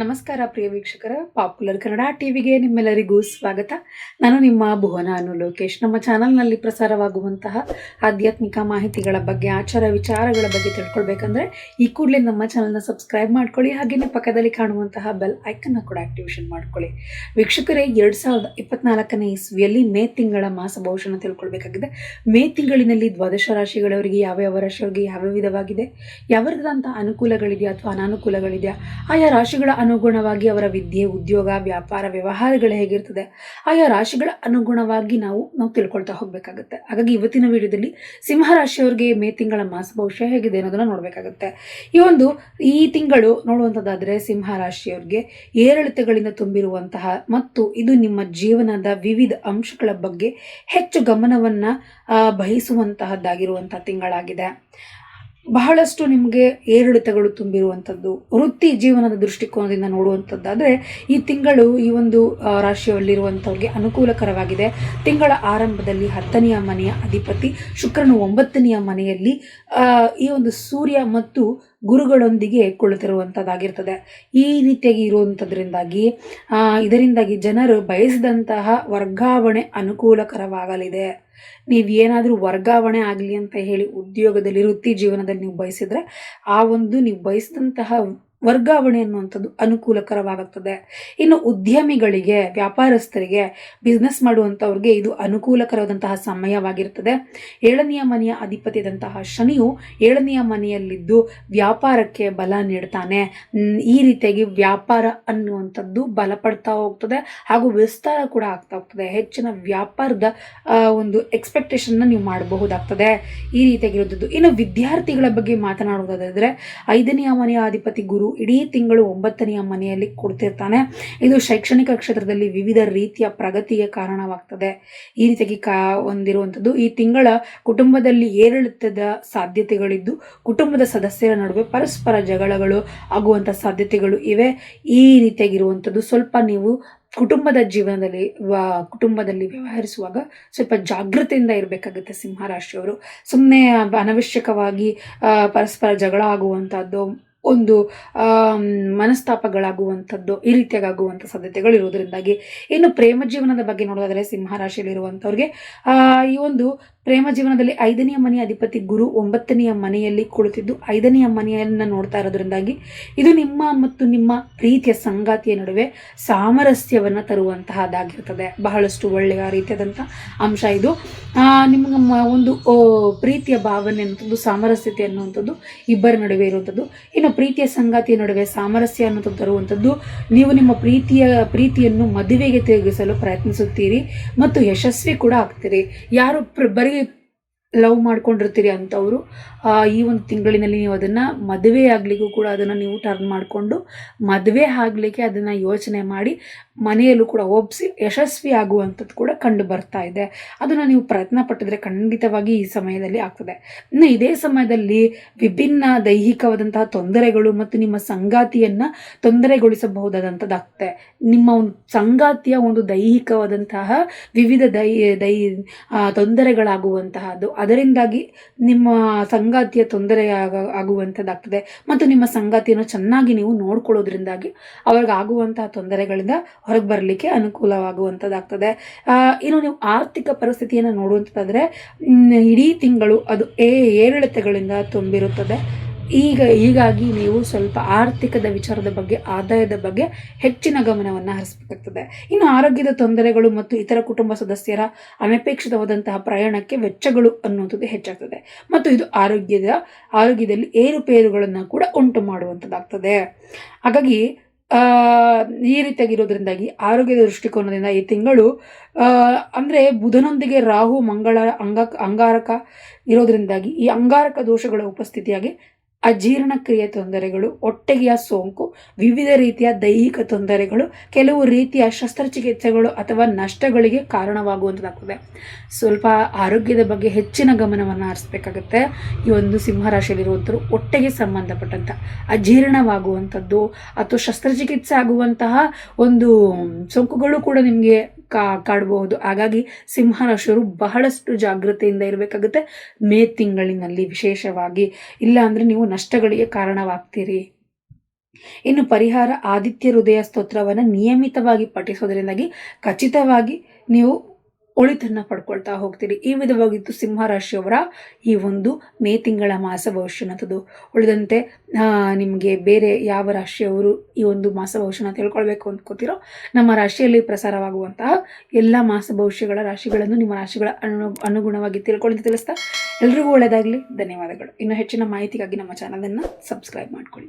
ನಮಸ್ಕಾರ ಪ್ರಿಯ ವೀಕ್ಷಕರ, ಪಾಪ್ಯುಲರ್ ಕನ್ನಡ ಟಿವಿಗೆ ನಿಮ್ಮೆಲ್ಲರಿಗೂ ಸ್ವಾಗತ. ನಾನು ನಿಮ್ಮ ಭುವನ ಅನು ಲೋಕೇಶ್. ನಮ್ಮ ಚಾನಲ್ನಲ್ಲಿ ಪ್ರಸಾರವಾಗುವಂತಹ ಆಧ್ಯಾತ್ಮಿಕ ಮಾಹಿತಿಗಳ ಬಗ್ಗೆ, ಆಚಾರ ವಿಚಾರಗಳ ಬಗ್ಗೆ ತಿಳ್ಕೊಳ್ಬೇಕಂದ್ರೆ, ಈ ಕೂಡಲೇ ನಮ್ಮ ಚಾನಲ್ನ ಸಬ್ಸ್ಕ್ರೈಬ್ ಮಾಡ್ಕೊಳ್ಳಿ, ಹಾಗೆಯೇ ಪಕ್ಕದಲ್ಲಿ ಕಾಣುವಂತಹ ಬೆಲ್ ಐಕನ್ನ ಕೂಡ ಆಕ್ಟಿವೇಷನ್ ಮಾಡ್ಕೊಳ್ಳಿ. ವೀಕ್ಷಕರೇ, ಎರಡು ಸಾವಿರದ ಇಪ್ಪತ್ನಾಲ್ಕನೇ ಇಸ್ವಿಯಲ್ಲಿ ಮೇ ತಿಂಗಳ ಮಾಸ ಭವಿಷ್ಯನ ತಿಳ್ಕೊಳ್ಬೇಕಾಗಿದೆ. ಮೇ ತಿಂಗಳಿನಲ್ಲಿ ದ್ವಾದಶ ರಾಶಿಗಳವರಿಗೆ ಯಾವ ಯಾವ ರಾಶಿಯವರಿಗೆ ಯಾವ ವಿಧವಾಗಿದೆ, ಯಾವ ಅನುಕೂಲಗಳಿದೆಯಾ ಅಥವಾ ಅನಾನುಕೂಲಗಳಿದೆಯಾ, ಆಯಾ ರಾಶಿಗಳ ಅನುಗುಣವಾಗಿ ಅವರ ವಿದ್ಯೆ ಉದ್ಯೋಗ ವ್ಯಾಪಾರ ವ್ಯವಹಾರಗಳು ಹೇಗಿರ್ತದೆ ಆಯಾ ರಾಶಿಗಳ ಅನುಗುಣವಾಗಿ ನಾವು ನಾವು ತಿಳ್ಕೊಳ್ತಾ ಹೋಗಬೇಕಾಗುತ್ತೆ. ಹಾಗಾಗಿ ಇವತ್ತಿನ ವಿಡಿಯೋದಲ್ಲಿ ಸಿಂಹ ರಾಶಿಯವರಿಗೆ ಮೇ ತಿಂಗಳ ಮಾಸ ಭವಿಷ್ಯ ಹೇಗಿದೆ ಅನ್ನೋದನ್ನು ನೋಡಬೇಕಾಗುತ್ತೆ. ಈ ಒಂದು ಈ ತಿಂಗಳು ನೋಡುವಂಥದ್ದಾದರೆ ಸಿಂಹ ರಾಶಿಯವರಿಗೆ ಏರಿಳಿತಗಳಿಂದ ತುಂಬಿರುವಂತಹ ಮತ್ತು ಇದು ನಿಮ್ಮ ಜೀವನದ ವಿವಿಧ ಅಂಶಗಳ ಬಗ್ಗೆ ಹೆಚ್ಚು ಗಮನವನ್ನು ಆ, ಬಯಸುವಂತಹದ್ದಾಗಿರುವಂತಹ ತಿಂಗಳಾಗಿದೆ. ಬಹಳಷ್ಟು ನಿಮಗೆ ಏರಿಳಿತಗಳು ತುಂಬಿರುವಂಥದ್ದು ವೃತ್ತಿ ಜೀವನದ ದೃಷ್ಟಿಕೋನದಿಂದ ನೋಡುವಂಥದ್ದಾದರೆ ಈ ತಿಂಗಳು ಈ ಒಂದು ರಾಶಿಯಲ್ಲಿರುವಂಥವ್ರಿಗೆ ಅನುಕೂಲಕರವಾಗಿದೆ. ತಿಂಗಳ ಆರಂಭದಲ್ಲಿ ಹತ್ತನೆಯ ಮನೆಯ ಅಧಿಪತಿ, ಶುಕ್ರನು ಒಂಬತ್ತನೆಯ ಮನೆಯಲ್ಲಿ ಈ ಒಂದು ಸೂರ್ಯ ಮತ್ತು ಗುರುಗಳೊಂದಿಗೆ ಕುಳಿತಿರುವಂಥದ್ದಾಗಿರ್ತದೆ ಈ ರೀತಿಯಾಗಿ ಇರುವಂಥದ್ರಿಂದಾಗಿ ಇದರಿಂದಾಗಿ ಜನರು ಬಯಸಿದಂತಹ ವರ್ಗಾವಣೆ ಅನುಕೂಲಕರವಾಗಲಿದೆ. ನೀವು ಏನಾದರೂ ವರ್ಗಾವಣೆ ಆಗಲಿ ಅಂತ ಹೇಳಿ ಉದ್ಯೋಗದಲ್ಲಿ ವೃತ್ತಿ ಜೀವನದಲ್ಲಿ ನೀವು ಬಯಸಿದ್ರೆ, ಆ ಒಂದು ನೀವು ಬಯಸಿದಂತಹ ವರ್ಗಾವಣೆ ಅನ್ನುವಂಥದ್ದು ಅನುಕೂಲಕರವಾಗುತ್ತದೆ. ಇನ್ನು ಉದ್ಯಮಿಗಳಿಗೆ, ವ್ಯಾಪಾರಸ್ಥರಿಗೆ ಬಿಸ್ನೆಸ್ ಮಾಡುವಂಥವ್ರಿಗೆ ಇದು ಅನುಕೂಲಕರವಾದಂತಹ ಸಮಯವಾಗಿರ್ತದೆ. ಏಳನೆಯ ಮನೆಯ ಅಧಿಪತಿಯಾದಂತಹ ಶನಿಯು ಏಳನೆಯ ಮನೆಯಲ್ಲಿದ್ದು ವ್ಯಾಪಾರಕ್ಕೆ ಬಲ ನೀಡ್ತಾನೆ. ಈ ರೀತಿಯಾಗಿ ವ್ಯಾಪಾರ ಅನ್ನುವಂಥದ್ದು ಬಲಪಡ್ತಾ ಹೋಗ್ತದೆ ಹಾಗೂ ವಿಸ್ತಾರ ಕೂಡ ಆಗ್ತಾ ಹೋಗ್ತದೆ. ಹೆಚ್ಚಿನ ವ್ಯಾಪಾರದ ಒಂದು ಎಕ್ಸ್ಪೆಕ್ಟೇಷನ್ನ ನೀವು ಮಾಡಬಹುದಾಗ್ತದೆ. ಈ ರೀತಿಯಾಗಿರುವಂಥದ್ದು. ಇನ್ನು ವಿದ್ಯಾರ್ಥಿಗಳ ಬಗ್ಗೆ ಮಾತನಾಡುವುದಾದರೆ, ಐದನೆಯ ಮನೆಯ ಅಧಿಪತಿ ಗುರು ಇಡೀ ತಿಂಗಳು ಒಂಬತ್ತನೆಯ ಮನೆಯಲ್ಲಿ ಕೊಡ್ತಿರ್ತಾನೆ ಇದು ಶೈಕ್ಷಣಿಕ ಕ್ಷೇತ್ರದಲ್ಲಿ ವಿವಿಧ ರೀತಿಯ ಪ್ರಗತಿಗೆ ಕಾರಣವಾಗ್ತದೆ. ಈ ರೀತಿಯಾಗಿ ಕಾ ಹೊಂದಿರುವಂಥದ್ದು, ಈ ತಿಂಗಳ ಕುಟುಂಬದಲ್ಲಿ ಏರಿಳಿತದ ಸಾಧ್ಯತೆಗಳಿದ್ದು, ಕುಟುಂಬದ ಸದಸ್ಯರ ನಡುವೆ ಪರಸ್ಪರ ಜಗಳಗಳು ಆಗುವಂಥ ಸಾಧ್ಯತೆಗಳು ಇವೆ. ಈ ರೀತಿಯಾಗಿರುವಂಥದ್ದು, ಸ್ವಲ್ಪ ನೀವು ಕುಟುಂಬದ ಜೀವನದಲ್ಲಿ ಕುಟುಂಬದಲ್ಲಿ ವ್ಯವಹರಿಸುವಾಗ ಸ್ವಲ್ಪ ಜಾಗೃತೆಯಿಂದ ಇರಬೇಕಾಗುತ್ತೆ ಸಿಂಹರಾಶಿಯವರು. ಸುಮ್ಮನೆ ಅನವಶ್ಯಕವಾಗಿ ಪರಸ್ಪರ ಜಗಳ ಆಗುವಂಥದ್ದು ಒಂದು ಮನಸ್ತಾಪಗಳಾಗುವಂಥದ್ದು, ಈ ರೀತಿಯಾಗಿ ಆಗುವಂಥ ಸಾಧ್ಯತೆಗಳು ಇರುವುದರಿಂದಾಗಿ ಇನ್ನು ಪ್ರೇಮ ಜೀವನದ ಬಗ್ಗೆ ನೋಡೋದಾದರೆ ಸಿಂಹರಾಶಿಯಲ್ಲಿರುವಂಥವ್ರಿಗೆ ಈ ಒಂದು ಪ್ರೇಮ ಜೀವನದಲ್ಲಿ ಐದನೆಯ ಮನೆಯ ಅಧಿಪತಿ ಗುರು ಒಂಬತ್ತನೆಯ ಮನೆಯಲ್ಲಿ ಕುಳಿತಿದ್ದು ಐದನೆಯ ಮನೆಯನ್ನು ನೋಡ್ತಾ ಇರೋದ್ರಿಂದಾಗಿ ಇದು ನಿಮ್ಮ ಮತ್ತು ನಿಮ್ಮ ಪ್ರೀತಿಯ ಸಂಗಾತಿಯ ನಡುವೆ ಸಾಮರಸ್ಯವನ್ನು ತರುವಂತಹದ್ದಾಗಿರ್ತದೆ ಬಹಳಷ್ಟು ಒಳ್ಳೆಯ ರೀತಿಯಾದಂಥ ಅಂಶ ಇದು. ನಮ್ಮ ಒಂದು ಪ್ರೀತಿಯ ಭಾವನೆ ಅನ್ನೋದು ಸಾಮರಸ್ಯತೆ ಅನ್ನುವಂಥದ್ದು ಇಬ್ಬರ ನಡುವೆ ಇರುವಂಥದ್ದು. ಇನ್ನು ಪ್ರೀತಿಯ ಸಂಗಾತಿಯ ನಡುವೆ ಸಾಮರಸ್ಯ ಅನ್ನೋದು ತರುವಂಥದ್ದು ನೀವು ನಿಮ್ಮ ಪ್ರೀತಿಯ, ಪ್ರೀತಿಯನ್ನು ಮದುವೆಗೆ ತಿರುಗಿಸಲು ಪ್ರಯತ್ನಿಸುತ್ತೀರಿ ಮತ್ತು ಯಶಸ್ವಿ ಕೂಡ ಆಗ್ತೀರಿ. ಯಾರು ಬರೀ ಲವ್ ಮಾಡ್ಕೊಂಡಿರ್ತೀರಿ ಅಂಥವರು ಈ ಒಂದು ತಿಂಗಳಿನಲ್ಲಿ ನೀವು ಅದನ್ನು ಮದುವೆ ಆಗಲಿಕ್ಕೂ ಕೂಡ ಅದನ್ನು ನೀವು ಟರ್ನ್ ಮಾಡಿಕೊಂಡು ಮದುವೆ ಆಗಲಿಕ್ಕೆ ಅದನ್ನು ಯೋಚನೆ ಮಾಡಿ ಮನೆಯಲ್ಲೂ ಕೂಡ ಒಪ್ಪಿಸಿ ಯಶಸ್ವಿ ಆಗುವಂಥದ್ದು ಕೂಡ ಕಂಡು ಬರ್ತಾ ಇದೆ. ಅದನ್ನು ನೀವು ಪ್ರಯತ್ನ ಪಟ್ಟಿದ್ರೆ ಖಂಡಿತವಾಗಿ ಈ ಸಮಯದಲ್ಲಿ ಆಗ್ತದೆ. ಇನ್ನು ಇದೇ ಸಮಯದಲ್ಲಿ ವಿಭಿನ್ನ ದೈಹಿಕವಾದಂತಹ ತೊಂದರೆಗಳು ಮತ್ತು ನಿಮ್ಮ ಸಂಗಾತಿಯನ್ನು ತೊಂದರೆಗೊಳಿಸಬಹುದಾದಂಥದ್ದಾಗ್ತದೆ. ನಿಮ್ಮ ಒಂದು ಸಂಗಾತಿಯ ಒಂದು ದೈಹಿಕವಾದಂತಹ ವಿವಿಧ ದೈ ದೈ ತೊಂದರೆಗಳಾಗುವಂತಹದ್ದು ಅದರಿಂದಾಗಿ ನಿಮ್ಮ ಸಂಗಾತಿಯ ತೊಂದರೆ ಆಗ ಆಗುವಂಥದ್ದಾಗ್ತದೆ ಮತ್ತು ನಿಮ್ಮ ಸಂಗಾತಿಯನ್ನು ಚೆನ್ನಾಗಿ ನೀವು ನೋಡ್ಕೊಳ್ಳೋದ್ರಿಂದಾಗಿ ಅವ್ರಿಗೆ ಆಗುವಂತಹ ತೊಂದರೆಗಳಿಂದ ಹೊರಗೆ ಬರಲಿಕ್ಕೆ ಅನುಕೂಲವಾಗುವಂಥದ್ದಾಗ್ತದೆ ಇನ್ನು ನೀವು ಆರ್ಥಿಕ ಪರಿಸ್ಥಿತಿಯನ್ನು ನೋಡುವಂಥದ್ದಾದರೆ ಇಡೀ ತಿಂಗಳು ಅದು ಏ, ಏರಿಳಿತಗಳಿಂದ ತುಂಬಿರುತ್ತದೆ. ಈಗ ಹೀಗಾಗಿ ನೀವು ಸ್ವಲ್ಪ ಆರ್ಥಿಕದ ವಿಚಾರದ ಬಗ್ಗೆ, ಆದಾಯದ ಬಗ್ಗೆ ಹೆಚ್ಚಿನ ಗಮನವನ್ನು ಹರಿಸಬೇಕಾಗ್ತದೆ. ಇನ್ನು ಆರೋಗ್ಯದ ತೊಂದರೆಗಳು ಮತ್ತು ಇತರ ಕುಟುಂಬ ಸದಸ್ಯರ ಅನಪೇಕ್ಷಿತವಾದಂತಹ ಪ್ರಯಾಣಕ್ಕೆ ವೆಚ್ಚಗಳು ಅನ್ನುವಂಥದ್ದು ಹೆಚ್ಚಾಗ್ತದೆ. ಮತ್ತು ಇದು ಆರೋಗ್ಯದ, ಆರೋಗ್ಯದಲ್ಲಿ ಏರುಪೇರುಗಳನ್ನು ಕೂಡ ಉಂಟು ಮಾಡುವಂಥದ್ದಾಗ್ತದೆ. ಹಾಗಾಗಿ ಈ ರೀತಿಯಾಗಿರೋದ್ರಿಂದಾಗಿ ಆರೋಗ್ಯದ ದೃಷ್ಟಿಕೋನದಿಂದ ಈ ತಿಂಗಳು ಅಂದರೆ ಬುಧನೊಂದಿಗೆ ರಾಹು, ಮಂಗಳ, ಅಂಗ, ಅಂಗಾರಕ ಇರೋದ್ರಿಂದಾಗಿ ಈ ಅಂಗಾರಕ ದೋಷಗಳ ಉಪಸ್ಥಿತಿಯಾಗಿ ಅಜೀರ್ಣಕ್ರಿಯೆ ತೊಂದರೆಗಳು ಒಟ್ಟಿಗೆಯ ಸೋಂಕು, ವಿವಿಧ ರೀತಿಯ ದೈಹಿಕ ತೊಂದರೆಗಳು, ಕೆಲವು ರೀತಿಯ ಶಸ್ತ್ರಚಿಕಿತ್ಸೆಗಳು ಅಥವಾ ನಷ್ಟಗಳಿಗೆ ಕಾರಣವಾಗುವಂಥದ್ದಾಗ್ತದೆ ಸ್ವಲ್ಪ ಆರೋಗ್ಯದ ಬಗ್ಗೆ ಹೆಚ್ಚಿನ ಗಮನವನ್ನು ಹರಿಸ್ಬೇಕಾಗತ್ತೆ. ಈ ಒಂದು ಸಿಂಹರಾಶಿಯಲ್ಲಿರುವಂಥರು ಒಟ್ಟಿಗೆ ಸಂಬಂಧಪಟ್ಟಂಥ ಅಜೀರ್ಣವಾಗುವಂಥದ್ದು ಅಥವಾ ಶಸ್ತ್ರಚಿಕಿತ್ಸೆ ಆಗುವಂತಹ ಒಂದು ಸೋಂಕುಗಳು ಕೂಡ ನಿಮಗೆ ಕಾಡಬಹುದು ಹಾಗಾಗಿ ಸಿಂಹರಾಶಿಯವರು ಬಹಳಷ್ಟು ಜಾಗೃತೆಯಿಂದ ಇರಬೇಕಾಗುತ್ತೆ. ಮೇ ತಿಂಗಳಿನಲ್ಲಿ ವಿಶೇಷವಾಗಿ. ಇಲ್ಲ ಅಂದರೆ ನೀವು ನಷ್ಟಗಳಿಗೆ ಕಾರಣವಾಗ್ತೀರಿ. ಇನ್ನು ಪರಿಹಾರ ಆದಿತ್ಯ ಹೃದಯ ಸ್ತೋತ್ರವನ್ನು ನಿಯಮಿತವಾಗಿ ಪಠಿಸೋದ್ರಿಂದಾಗಿ ಖಚಿತವಾಗಿ ನೀವು ಒಳಿತನ್ನು ಪಡ್ಕೊಳ್ತಾ ಹೋಗ್ತೀರಿ. ಈ ವಿಧವಾಗಿತ್ತು ಸಿಂಹ ರಾಶಿಯವರ ಈ ಒಂದು ಮೇ ತಿಂಗಳ ಮಾಸ ಭವಿಷ್ಯ ಅನ್ನೋದು ಉಳಿದಂತೆ ನಿಮಗೆ ಬೇರೆ ಯಾವ ರಾಶಿಯವರು ಈ ಒಂದು ಮಾಸ ಭವಿಷ್ಯನ ತಿಳ್ಕೊಳ್ಬೇಕು ಅಂದ್ಕೋತಿರೋ ನಮ್ಮ ರಾಶಿಯಲ್ಲಿ ಪ್ರಸಾರವಾಗುವಂತಹ ಎಲ್ಲ ಮಾಸ ಭವಿಷ್ಯಗಳ ರಾಶಿಗಳನ್ನು ನಿಮ್ಮ ರಾಶಿಗಳ ಅನು, ಅನುಗುಣವಾಗಿ ತಿಳ್ಕೊಳ್ಳಿ ತಿಳಿಸ್ತಾ ಎಲ್ರಿಗೂ ಒಳ್ಳೆಯದಾಗಲಿ ಧನ್ಯವಾದಗಳು. ಇನ್ನು ಹೆಚ್ಚಿನ ಮಾಹಿತಿಗಾಗಿ ನಮ್ಮ ಚಾನಲನ್ನು ಸಬ್ಸ್ಕ್ರೈಬ್ ಮಾಡ್ಕೊಳ್ಳಿ.